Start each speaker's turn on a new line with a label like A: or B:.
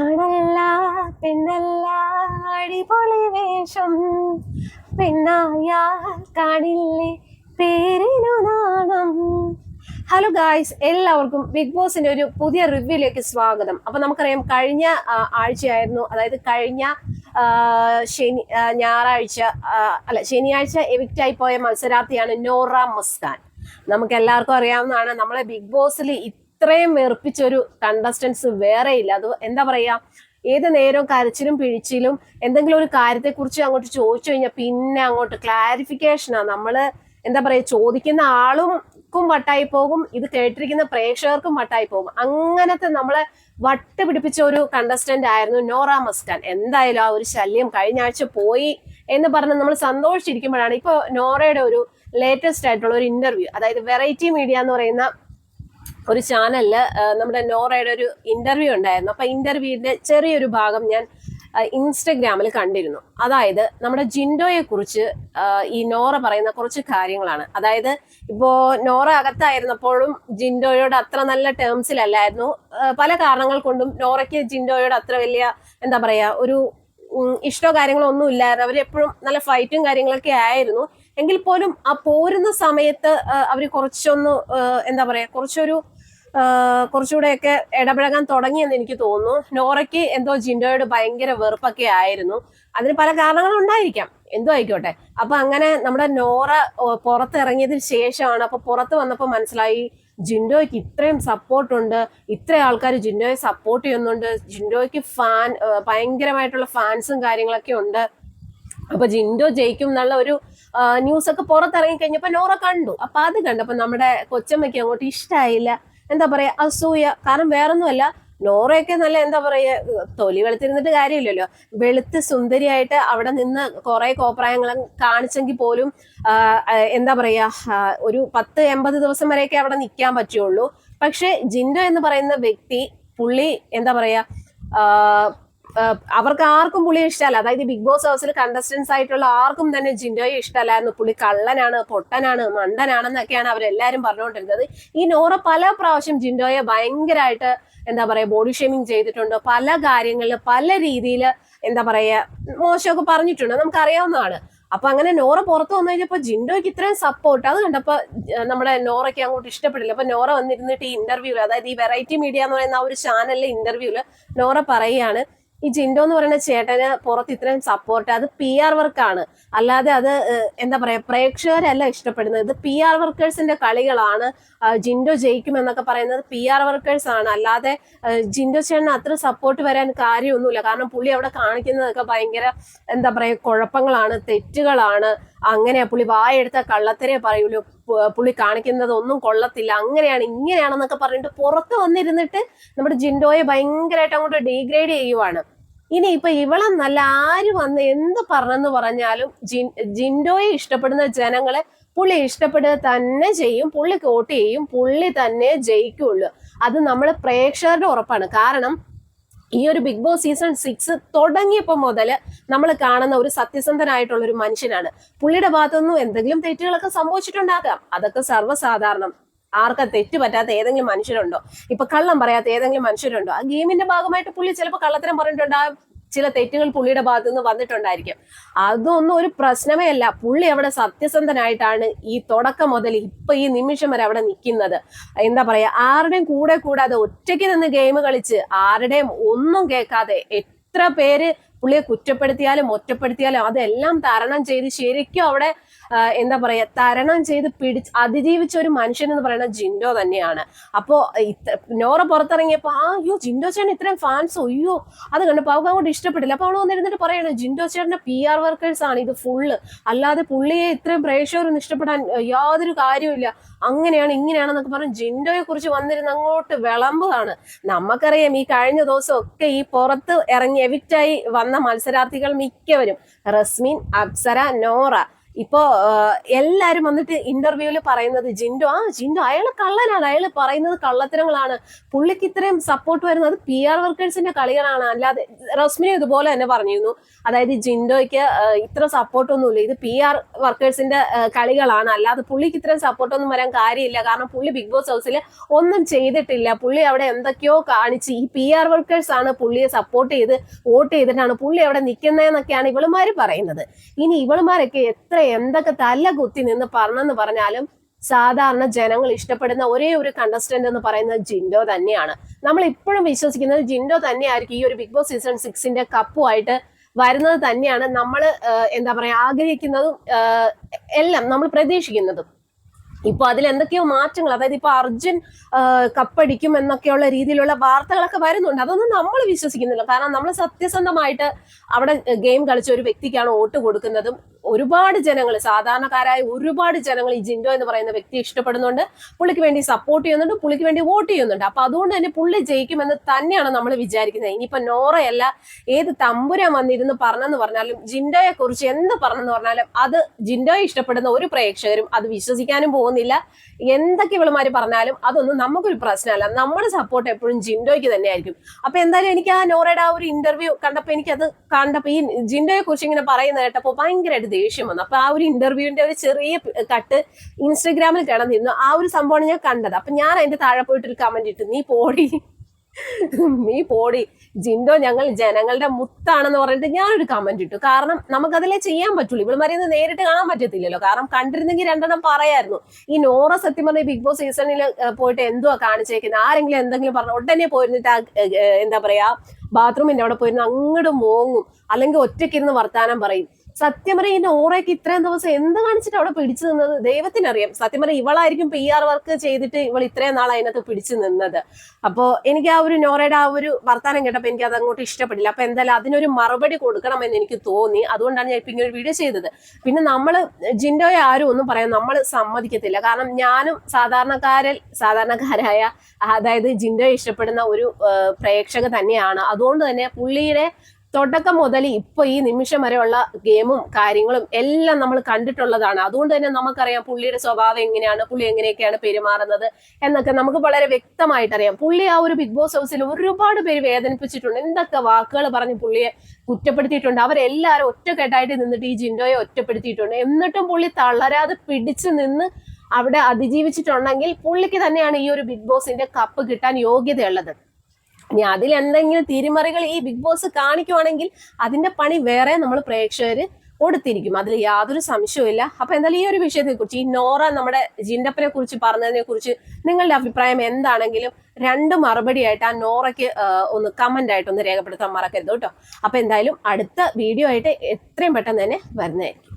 A: ആണല്ല പെണ്ണല്ല അടിപൊളി വേഷം. പെണ്ണായാൽ കാണില്ലേ പേരിനു നാണം. ഹലോ ഗായ്സ് എല്ലാവർക്കും ബിഗ് ബോസിന്റെ ഒരു പുതിയ റിവ്യൂലേക്ക് സ്വാഗതം. അപ്പൊ നമുക്കറിയാം കഴിഞ്ഞ ആഴ്ചയായിരുന്നു അതായത് കഴിഞ്ഞ ശനി ഞായറാഴ്ച അല്ല ശനിയാഴ്ച എവിക്റ്റ് ആയി പോയ മത്സരാർത്ഥിയാണ് നോറ മുസ്കാൻ. നമുക്ക് എല്ലാവർക്കും അറിയാവുന്നതാണ് നമ്മളെ ബിഗ് ബോസിൽ ഇത്രയും വെറുപ്പിച്ചൊരു കണ്ടസ്റ്റൻസ് വേറെ ഇല്ല അത് എന്താ പറയാ ഏത് നേരവും കരച്ചിലും പിഴിച്ചിലും എന്തെങ്കിലും ഒരു കാര്യത്തെക്കുറിച്ച് അങ്ങോട്ട് ചോദിച്ചു കഴിഞ്ഞാൽ പിന്നെ അങ്ങോട്ട് ക്ലാരിഫിക്കേഷനാ നമ്മൾ എന്താ പറയാ ചോദിക്കുന്ന ആളും വട്ടായി പോകും ഇത് കേട്ടിരിക്കുന്ന പ്രേക്ഷകർക്കും വട്ടായി പോകും. അങ്ങനത്തെ നമ്മളെ വട്ട് പിടിപ്പിച്ച ഒരു കണ്ടസ്റ്റന്റ് ആയിരുന്നു നോറ മസ്കാൻ. എന്തായാലും ആ ഒരു ശല്യം കഴിഞ്ഞ ആഴ്ച പോയി എന്ന് പറഞ്ഞ് നമ്മൾ സന്തോഷിച്ചിരിക്കുമ്പോഴാണ് ഇപ്പൊ നോറയുടെ ഒരു ലേറ്റസ്റ്റ് ആയിട്ടുള്ള ഒരു ഇന്റർവ്യൂ അതായത് വെറൈറ്റി മീഡിയ എന്ന് പറയുന്ന ഒരു ചാനലിൽ നമ്മുടെ നോറയുടെ ഒരു ഇന്റർവ്യൂ ഉണ്ടായിരുന്നു. അപ്പൊ ഇന്റർവ്യൂവിന്റെ ചെറിയൊരു ഭാഗം ഞാൻ ഇൻസ്റ്റഗ്രാമിൽ കണ്ടിരുന്നു. അതായത് നമ്മുടെ ജിൻഡോയെ കുറിച്ച് ഈ നോറ പറയുന്ന കുറച്ച് കാര്യങ്ങളാണ്. അതായത് ഇപ്പോ നോറ അകത്തായിരുന്നപ്പോഴും ജിൻഡോയോട് അത്ര നല്ല ടേംസിലല്ലായിരുന്നു പല കാരണങ്ങൾ കൊണ്ടും നോറയ്ക്ക് ജിൻഡോയോട് അത്ര വലിയ എന്താ പറയാ ഒരു ഇഷ്ടോ കാര്യങ്ങളോ ഒന്നും ഇല്ലായിരുന്നു. അവരെപ്പോഴും നല്ല ഫൈറ്റും കാര്യങ്ങളൊക്കെ ആയിരുന്നു. എങ്കിൽ പോലും ആ പോരുന്ന സമയത്ത് അവർ കുറച്ചൊന്ന് എന്താ പറയാ കുറച്ചൊരു കുറച്ചുകൂടെയൊക്കെ ഇടപഴകാൻ തുടങ്ങിയെന്ന് എനിക്ക് തോന്നുന്നു. നോറയ്ക്ക് എന്തോ ജിൻഡോയോട് ഭയങ്കര വെറുപ്പൊക്കെ ആയിരുന്നു. അതിന് പല കാരണങ്ങളും ഉണ്ടായിരിക്കാം. എന്തോ ആയിക്കോട്ടെ. അപ്പൊ അങ്ങനെ നമ്മുടെ നോറ പുറത്തിറങ്ങിയതിന് ശേഷമാണ് അപ്പൊ പുറത്ത് വന്നപ്പോൾ മനസ്സിലായി ജിൻഡോയ്ക്ക് ഇത്രയും സപ്പോർട്ട് ഉണ്ട് ഇത്ര ആൾക്കാർ ജിൻഡോയെ സപ്പോർട്ട് ചെയ്യുന്നുണ്ട്. ജിൻഡോയ്ക്ക് ഫാൻ ഭയങ്കരമായിട്ടുള്ള ഫാൻസും കാര്യങ്ങളൊക്കെ ഉണ്ട്. അപ്പൊ ജിൻഡോ ജയിക്കും എന്നുള്ള ഒരു ന്യൂസ് ഒക്കെ പുറത്തിറങ്ങി കഴിഞ്ഞപ്പോ നോറ കണ്ടു. അപ്പൊ അത് കണ്ടപ്പോ നമ്മുടെ കൊച്ചമ്മയ്ക്ക് അങ്ങോട്ട് ഇഷ്ടായില്ല. എന്താ പറയാ അസൂയ. കാരണം വേറൊന്നുമല്ല നോറയൊക്കെ നല്ല എന്താ പറയാ തൊലി വെളുത്തിരുന്നിട്ട് കാര്യമില്ലല്ലോ. വെളുത്ത് സുന്ദരിയായിട്ട് അവിടെ നിന്ന് കുറെ കോപ്രായങ്ങളും കാണിച്ചെങ്കിൽ പോലും എന്താ പറയാ ഒരു പത്ത് എൺപത് ദിവസം വരെയൊക്കെ അവിടെ നിൽക്കാൻ പറ്റുള്ളൂ. പക്ഷെ ജിൻഡോ എന്ന് പറയുന്ന വ്യക്തി പുള്ളി എന്താ പറയാ അവർക്ക് ആർക്കും പുള്ളിയെ ഇഷ്ടമല്ല. അതായത് ബിഗ് ബോസ് ഹൗസിൽ കണ്ടസ്റ്റൻസ് ആയിട്ടുള്ള ആർക്കും തന്നെ ജിൻഡോയെ ഇഷ്ടമല്ലായിരുന്നു. പുളി കള്ളനാണ് പൊട്ടനാണ് മണ്ടനാണെന്നൊക്കെയാണ് അവരെല്ലാരും പറഞ്ഞുകൊണ്ടിരുന്നത്. ഈ നോറ പല പ്രാവശ്യം ജിൻഡോയെ ഭയങ്കരമായിട്ട് എന്താ പറയാ ബോഡി ഷേമിങ് ചെയ്തിട്ടുണ്ട്? പല കാര്യങ്ങളിൽ പല രീതിയിൽ എന്താ പറയാ മോശമൊക്കെ പറഞ്ഞിട്ടുണ്ട്. നമുക്കറിയാവുന്നതാണ്. അപ്പൊ അങ്ങനെ നോറ പുറത്ത് വന്നു കഴിഞ്ഞപ്പോ ജിൻഡോയ്ക്ക് ഇത്രയും സപ്പോർട്ട് അത് കണ്ടപ്പോ നമ്മുടെ നോറയ്ക്ക് അങ്ങോട്ട് ഇഷ്ടപ്പെട്ടില്ല. അപ്പൊ നോറ വന്നിരുന്നിട്ട് ഈ ഇന്റർവ്യൂൽ അതായത് ഈ വെറൈറ്റി മീഡിയ എന്ന് പറയുന്ന ആ ഒരു ചാനലിലെ ഇന്റർവ്യൂൽ നോറ പറയാണ് ഈ ജിൻഡോ എന്ന് പറയുന്ന ചേട്ടന് പുറത്ത് ഇത്രയും സപ്പോർട്ട് അത് പി ആർ വർക്കാണ് അല്ലാതെ അത് എന്താ പറയാ പ്രേക്ഷകരല്ല ഇഷ്ടപ്പെടുന്നത്. ഇത് പി ആർ വർക്കേഴ്സിന്റെ കളികളാണ്. ജിൻഡോ ജയിക്കും എന്നൊക്കെ പറയുന്നത് പി ആർ വർക്കേഴ്സ് ആണ്. അല്ലാതെ ജിൻഡോ ചേട്ടന് അത്ര സപ്പോർട്ട് വരാൻ കാര്യമൊന്നുമില്ല. കാരണം പുള്ളി അവിടെ കാണിക്കുന്നതൊക്കെ ഭയങ്കര എന്താ പറയാ കുഴപ്പങ്ങളാണ് തെറ്റുകളാണ്. അങ്ങനെ പുള്ളി വായെടുത്ത കള്ളത്തരേ പറയുള്ളൂ പുള്ളി കാണിക്കുന്നത് ഒന്നും കൊള്ളത്തില്ല. അങ്ങനെയാണ് ഇങ്ങനെയാണെന്നൊക്കെ പറഞ്ഞിട്ട് പുറത്ത് വന്നിരുന്നിട്ട് നമ്മുടെ ജിൻഡോയെ ഭയങ്കരമായിട്ട് അങ്ങോട്ട് ഡീഗ്രേഡ് ചെയ്യുവാണ്. ഇനി ഇപ്പൊ നല്ല ആര് വന്ന് എന്ത് പറഞ്ഞെന്ന് പറഞ്ഞാലും ജിൻ ജിൻഡോയെ ഇഷ്ടപ്പെടുന്ന ജനങ്ങളെ പുള്ളി ഇഷ്ടപ്പെടുക തന്നെ ചെയ്യും. പുള്ളി കോട്ട് ചെയ്യും. പുള്ളി തന്നെ ജയിക്കുള്ളൂ. അത് നമ്മൾ പ്രേക്ഷകരുടെ ഉറപ്പാണ്. കാരണം ഈ ഒരു ബിഗ് ബോസ് സീസൺ സിക്സ് തുടങ്ങിയപ്പോൾ മുതൽ നമ്മൾ കാണുന്ന ഒരു സത്യസന്ധനായിട്ടുള്ള ഒരു മനുഷ്യനാണ്. പുള്ളിയുടെ ഭാഗത്തുനിന്നും എന്തെങ്കിലും തെറ്റുകളൊക്കെ സംഭവിച്ചിട്ടുണ്ടാകാം. അതൊക്കെ സർവസാധാരണം. ആർക്കാ തെറ്റ് പറ്റാത്ത ഏതെങ്കിലും മനുഷ്യരുണ്ടോ? ഇപ്പൊ കള്ളം പറയാത്ത ഏതെങ്കിലും മനുഷ്യരുണ്ടോ? ആ ഗെയിമിന്റെ ഭാഗമായിട്ട് പുള്ളി ചിലപ്പോൾ കള്ളത്തരം പറഞ്ഞിട്ടുണ്ടാകും. ചില തെറ്റുകൾ പുള്ളിയുടെ ഭാഗത്തു നിന്ന് വന്നിട്ടുണ്ടായിരിക്കും. അതൊന്നും ഒരു പ്രശ്നമേ അല്ല. പുള്ളി അവിടെ സത്യസന്ധനായിട്ടാണ് ഈ തുടക്കം മുതൽ ഇപ്പൊ ഈ നിമിഷം വരെ അവിടെ നിൽക്കുന്നത്. എന്താ പറയാ ആരുടെയും കൂടെ കൂടാതെ ഒറ്റയ്ക്ക് നിന്ന് ഗെയിം കളിച്ച് ആരുടെയും ഒന്നും കേൾക്കാതെ എത്ര പേര് പുള്ളിയെ കുറ്റപ്പെടുത്തിയാലും ഒറ്റപ്പെടുത്തിയാലും അതെല്ലാം തരണം ചെയ്ത് ശരിക്കും അവിടെ എന്താ പറയാ തരണം ചെയ്ത് പിടിച്ച് അതിജീവിച്ച ഒരു മനുഷ്യൻ എന്ന് പറയുന്നത് ജിൻഡോ തന്നെയാണ്. അപ്പോ ഇത്ര- നോറ പുറത്തിറങ്ങിയപ്പോൾ ആ അയ്യോ ജിൻഡോ ചേട്ടൻ ഇത്രയും ഫാൻസ് അയ്യോ അത് കണ്ടു അവൾക്ക് അങ്ങോട്ട് ഇഷ്ടപ്പെട്ടില്ല. അപ്പോൾ അവൾ വന്നിരുന്നിട്ട് പറയണം ജിൻഡോ ചേട്ടന്റെ പി ആർ വർക്കേഴ്സ് ആണ് ഇത് ഫുള്ള് അല്ലാതെ പുള്ളിയെ ഇത്രയും പ്രേക്ഷകരൊന്നും ഇഷ്ടപ്പെടാൻ യാതൊരു കാര്യമില്ല അങ്ങനെയാണ് ഇങ്ങനെയാണെന്നൊക്കെ പറഞ്ഞ് ജിൻഡോയെ കുറിച്ച് വന്നിരുന്ന അങ്ങോട്ട് വിളമ്പതാണ് നമുക്കറിയാം ഈ കഴിഞ്ഞ ദിവസം ഒക്കെ ഈ പുറത്ത് ഇറങ്ങി എവിക്റ്റായി വന്ന മത്സരാർത്ഥികൾ മിക്കവരും. റസ്മിൻ അപ്സര നോറ. ഇപ്പോ എല്ലാരും വന്നിട്ട് ഇന്റർവ്യൂവിൽ പറയുന്നത് ജിൻഡോ. ആ ജിൻഡോ അയാൾ കള്ളനാണ്. അയാൾ പറയുന്നത് കള്ളത്തരങ്ങളാണ്. പുള്ളിക്ക് ഇത്രയും സപ്പോർട്ട് വരുന്നത് പി ആർ വർക്കേഴ്സിന്റെ കളികളാണ്. അല്ലാതെ റസ്മിനി ഇതുപോലെ തന്നെ പറഞ്ഞിരുന്നു. അതായത് ജിൻഡോയ്ക്ക് ഇത്ര സപ്പോർട്ടൊന്നുമില്ല ഇത് പി ആർ വർക്കേഴ്സിന്റെ കളികളാണ്. അല്ലാതെ പുള്ളിക്ക് ഇത്രയും സപ്പോർട്ടൊന്നും വരാൻ കാര്യമില്ല. കാരണം പുള്ളി ബിഗ് ബോസ് ഹൗസിൽ ഒന്നും ചെയ്തിട്ടില്ല. പുള്ളി അവിടെ എന്തൊക്കെയോ കാണിച്ച് ഈ പി ആർ വർക്കേഴ്സ് ആണ് പുള്ളിയെ സപ്പോർട്ട് ചെയ്ത് വോട്ട് ചെയ്തിട്ടാണ് പുള്ളി അവിടെ നിൽക്കുന്നതെന്നൊക്കെയാണ് ഇവളുമാര് പറയുന്നത്. ഇനി ഇവളുമാരൊക്കെ എത്ര എന്തൊക്കെ തല്ല കുത്തി നിന്ന് പറഞ്ഞെന്ന് പറഞ്ഞാലും സാധാരണ ജനങ്ങൾ ഇഷ്ടപ്പെടുന്ന ഒരേ ഒരു കണ്ടസ്റ്റന്റ് എന്ന് പറയുന്നത് ജിൻഡോ തന്നെയാണ്. നമ്മൾ ഇപ്പോഴും വിശ്വസിക്കുന്നത് ജിൻഡോ തന്നെയായിരിക്കും ഈ ഒരു ബിഗ് ബോസ് സീസൺ സിക്സിന്റെ കപ്പുമായിട്ട് വരുന്നത് തന്നെയാണ്. നമ്മൾ എന്താ പറയാ ആഗ്രഹിക്കുന്നതും എല്ലാം നമ്മൾ പ്രതീക്ഷിക്കുന്നതും. ഇപ്പൊ അതിൽ എന്തൊക്കെയോ മാറ്റങ്ങൾ അതായത് ഇപ്പൊ അർജുൻ കപ്പടിക്കും എന്നൊക്കെയുള്ള രീതിയിലുള്ള വാർത്തകളൊക്കെ വരുന്നുണ്ട്. അതൊന്നും നമ്മൾ വിശ്വസിക്കുന്നില്ല. കാരണം നമ്മൾ സത്യസന്ധമായിട്ട് അവിടെ ഗെയിം കളിച്ച ഒരു വ്യക്തിക്കാണ് വോട്ട് കൊടുക്കുന്നതും ഒരുപാട് ജനങ്ങൾ സാധാരണക്കാരായ ഒരുപാട് ജനങ്ങൾ ഈ ജിൻഡോ എന്ന് പറയുന്ന വ്യക്തി ഇഷ്ടപ്പെടുന്നുണ്ട്. പുള്ളിക്ക് വേണ്ടി സപ്പോർട്ട് ചെയ്യുന്നുണ്ട് പുള്ളിക്ക് വേണ്ടി വോട്ട് ചെയ്യുന്നുണ്ട്. അപ്പൊ അതുകൊണ്ട് തന്നെ പുള്ളി ജയിക്കുമെന്ന് തന്നെയാണ് നമ്മൾ വിചാരിക്കുന്നത്. ഇനിയിപ്പോ നോറയല്ല ഏത് തമ്പുരാൻ വന്നിരുന്ന് പറഞ്ഞെന്ന് പറഞ്ഞാലും ജിൻഡോയെ കുറിച്ച് എന്ത് പറഞ്ഞെന്ന് പറഞ്ഞാലും അത് ജിൻഡോയെ ഇഷ്ടപ്പെടുന്ന ഒരു പ്രേക്ഷകരും അത് വിശ്വസിക്കാനും പോകുന്നില്ല. എന്തൊക്കെ ഇവളുമാര് പറഞ്ഞാലും അതൊന്നും നമുക്കൊരു പ്രശ്നമല്ല. നമ്മുടെ സപ്പോർട്ട് എപ്പോഴും ജിൻഡോയ്ക്ക് തന്നെയായിരിക്കും. അപ്പൊ എന്തായാലും എനിക്ക് ആ നോറയുടെ ആ ഒരു ഇന്റർവ്യൂ കണ്ടപ്പോ എനിക്കത് കണ്ടപ്പോ ഈ ജിൻഡോയെ കുറിച്ച് ഇങ്ങനെ പറയുന്നത് കേട്ടപ്പോ ഭയങ്കരമായിട്ട് ദേഷ്യം വന്നു. അപ്പൊ ആ ഒരു ഇന്റർവ്യൂവിന്റെ ഒരു ചെറിയ കട്ട് ഇൻസ്റ്റഗ്രാമിൽ കിടന്നിരുന്നു. ആ ഒരു സംഭവമാണ് ഞാൻ കണ്ടത്. അപ്പൊ ഞാൻ അതിന്റെ താഴെ പോയിട്ട് ഒരു കമന്റ് ഇട്ടു. നീ പോടി. നീ പോടി. ജിൻഡോ ഞങ്ങൾ ജനങ്ങളുടെ മുത്താണെന്ന് പറഞ്ഞിട്ട് ഞാനൊരു കമന്റ് ഇട്ടു. കാരണം നമുക്കതിലേ ചെയ്യാൻ പറ്റുള്ളൂ ഇവിടെ മറിയുന്നത് നേരിട്ട് കാണാൻ പറ്റത്തില്ലല്ലോ. കാരണം കണ്ടിരുന്നെങ്കിൽ രണ്ടെണ്ണം പറയായിരുന്നു. ഈ നോറ സത്യം പറഞ്ഞ ബിഗ് ബോസ് സീസണിൽ പോയിട്ട് എന്തുവാ കാണിച്ചേക്കുന്നത് ആരെങ്കിലും എന്തെങ്കിലും പറഞ്ഞു ഉടനെ പോയിരുന്നിട്ട് എന്താ പറയാ ബാത്റൂമിന്റെ അവിടെ പോയിരുന്നു അങ്ങോട്ട് മോങ്ങും. അല്ലെങ്കിൽ ഒറ്റയ്ക്കിരുന്ന് വർത്താനം പറയും. സത്യം പറയും ഈ നോറയ്ക്ക് ഇത്രയും ദിവസം എന്ത് കാണിച്ചിട്ട് അവിടെ പിടിച്ചു നിന്നത്? ദൈവത്തിനറിയാം. സത്യം പറയും ഇവളായിരിക്കും പി ആർ വർക്ക് ചെയ്തിട്ട് ഇവൾ ഇത്രയും നാൾ അതിനകത്ത് പിടിച്ചു നിന്നത്. അപ്പോ എനിക്ക് ആ ഒരു നോറയുടെ ആ ഒരു വർത്താനം കേട്ടപ്പോൾ എനിക്ക് അത് അങ്ങോട്ട് ഇഷ്ടപ്പെട്ടില്ല അപ്പൊ എന്തായാലും അതിനൊരു മറുപടി കൊടുക്കണമെന്ന് എനിക്ക് തോന്നി. അതുകൊണ്ടാണ് ഞാൻ ഇപ്പൊ ഇങ്ങനെ ഒരു വീഡിയോ ചെയ്തത്. പിന്നെ നമ്മൾ ജിൻഡോയെ ആരും ഒന്നും പറയാൻ നമ്മൾ സമ്മതിക്കത്തില്ല. കാരണം ഞാനും സാധാരണക്കാരിൽ സാധാരണക്കാരായ അതായത് ജിൻഡോയെ ഇഷ്ടപ്പെടുന്ന ഒരു പ്രേക്ഷക തന്നെയാണ്. അതുകൊണ്ട് തന്നെ പുള്ളിയുടെ തുടക്കം മുതൽ ഇപ്പൊ ഈ നിമിഷം വരെയുള്ള ഗെയിമും കാര്യങ്ങളും എല്ലാം നമ്മൾ കണ്ടിട്ടുള്ളതാണ്. അതുകൊണ്ട് തന്നെ നമുക്കറിയാം പുള്ളിയുടെ സ്വഭാവം എങ്ങനെയാണ് പുള്ളി എങ്ങനെയൊക്കെയാണ് പെരുമാറുന്നത് എന്നൊക്കെ നമുക്ക് വളരെ വ്യക്തമായിട്ട് അറിയാം പുള്ളി ആ ഒരു ബിഗ് ബോസ് ഹൗസിൽ ഒരുപാട് പേര് വേദനിപ്പിച്ചിട്ടുണ്ട്. എന്തൊക്കെ വാക്കുകൾ പറഞ്ഞ് പുള്ളിയെ കുറ്റപ്പെടുത്തിയിട്ടുണ്ട്. അവരെല്ലാവരും ഒറ്റക്കെട്ടായിട്ട് നിന്നിട്ട് ഈ ജിൻഡോയെ ഒറ്റപ്പെടുത്തിയിട്ടുണ്ട്. എന്നിട്ടും പുള്ളി തളരാതെ പിടിച്ചു നിന്ന് അവിടെ അതിജീവിച്ചിട്ടുണ്ടെങ്കിൽ പുള്ളിക്ക് തന്നെയാണ് ഈ ഒരു ബിഗ് ബോസിന്റെ കപ്പ് കിട്ടാൻ യോഗ്യതയുള്ളത്. ഇനി അതിൽ എന്തെങ്കിലും തിരിമറികൾ ഈ ബിഗ് ബോസ് കാണിക്കുവാണെങ്കിൽ അതിന്റെ പണി വേറെ നമ്മൾ പ്രേക്ഷകര് കൊടുത്തിരിക്കും. അതിൽ യാതൊരു സംശയവുമില്ല അപ്പൊ എന്തായാലും ഈ ഒരു വിഷയത്തെ കുറിച്ച് ഈ നോറ നമ്മുടെ ജിൻഡപ്പനെ കുറിച്ച് പറഞ്ഞതിനെ കുറിച്ച് നിങ്ങളുടെ അഭിപ്രായം എന്താണെങ്കിലും രണ്ട് മറുപടിയായിട്ട് ആ നോറയ്ക്ക് ഒന്ന് കമന്റ് ആയിട്ട് ഒന്ന് രേഖപ്പെടുത്താൻ മറക്കരുത് കേട്ടോ. അപ്പൊ എന്തായാലും അടുത്ത വീഡിയോ ആയിട്ട് എത്രയും പെട്ടെന്ന് തന്നെ വരുന്നതായിരിക്കും.